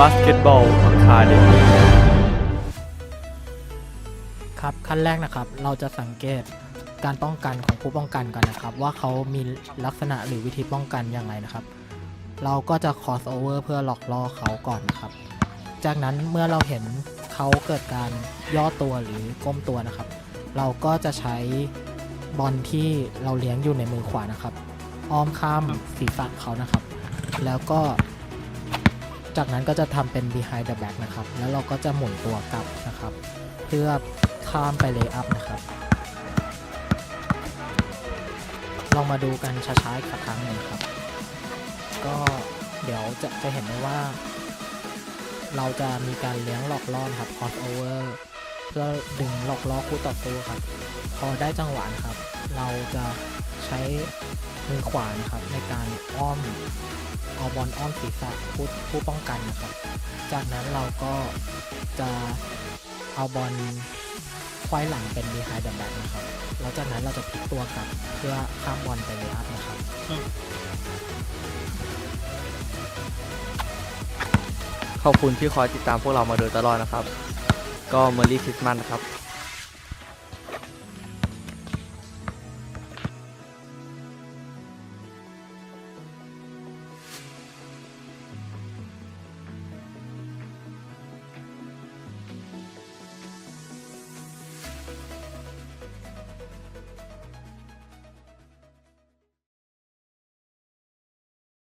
บาสเกตบอลอะคาเดมีครับขั้นแรกนะครับเราจะสังเกตการป้องกันของผู้ป้องกันกันนะครับ ว่าเขามีลักษณะหรือวิธีป้องกันอย่างไรนะครับ เราก็จะ cross over เพื่อหลอกล่อเขาก่อนนะครับ จากนั้นเมื่อเราเห็นเขาเกิดการย่อตัวหรือก้มตัวนะครับ เราก็จะใช้บอลที่เราเลี้ยงอยู่ในมือขวานะครับ อ้อมข้ามศีรษะเขานะครับ แล้วก็ จากนั้นก็จะทำเป็น behind the back นะครับ แล้วเราก็จะหมุนตัวกลับนะครับ เพื่อข้ามไปเลย์อัพนะครับ ลองมาดูกันช้าๆอีกสักครั้งหนึ่งครับ ก็เดี๋ยวจะจะเห็นได้ว่า เราจะมีการเลี้ยงหลอกล่อครับ cross over เพื่อดึงหลอกล่อคู่ต่อสู้ครับ พอได้จังหวะนะครับ เราจะ ช้มือขวานะครับในการอ้อมเอาบอลอ้อมศีรษะผู้ผู้ป้องกันนะครับ จากนั้นเราก็จะเอาบอลควายหลังเป็น behind the back นะครับแล้วจากนั้นเราจะพลิกตัวกลับเพื่อข้ามบอลไปเลยอัพนะครับขอบคุณที่คอยติดตามพวกเรามาโดยตลอดนะครับ ก็เมอรี่คริสต์มาสนะครับ